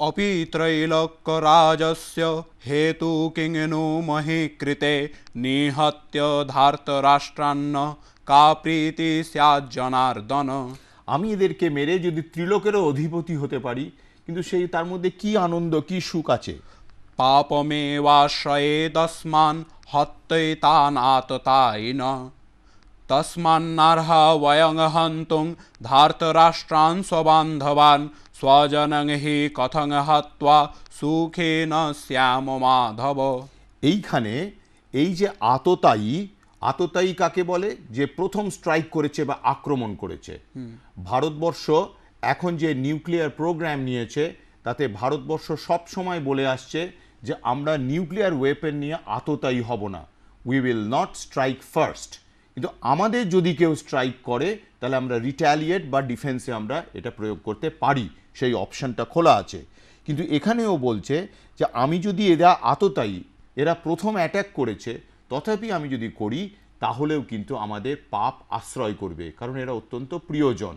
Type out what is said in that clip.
अपि হেতু কিং নু মহি কৃতে নিহত্য ধার্ত রাষ্ট্রান্ন কা প্রীতি জনার্দন আমি এদেরকে মেরে যদি ত্রিলোকেরও অধিপতি হতে পারি কিন্তু সেই তার মধ্যে কি আনন্দ কি সুখ আছে? পাপমেবাশ্রয়ে দস্মান হত্যে তাই না তস্মান্নার্হা বয়ং হন্তুং ধার্তরাষ্ট্রান স্ববান্ধবান স্বজনং হি কথং হত্বা সুখে ন শ্যাম মাধব এইখানে এই যে আততায়ী আততায়ী কাকে বলে? যে প্রথম স্ট্রাইক করেছে বা আক্রমণ করেছে। ভারতবর্ষ এখন যে নিউক্লিয়ার প্রোগ্রাম নিয়েছে তাতে ভারতবর্ষ সব সময় বলে আসছে যে আমরা নিউক্লিয়ার ওয়েপেন নিয়ে আততায়ী হব না। We will not strike first কিন্তু আমাদের যদি কেউ স্ট্রাইক করে, তাহলে আমরা রিট্যালিয়েট বা ডিফেন্সে আমরা এটা প্রয়োগ করতে পারি, সেই অপশানটা খোলা আছে। কিন্তু এখানেও বলছে যে আমি যদি এরা আততায়ী, এরা প্রথম অ্যাট্যাক করেছে, তথাপি আমি যদি করি, তাহলেও কিন্তু আমাদের পাপ আশ্রয় করবে, কারণ এরা অত্যন্ত প্রিয়জন।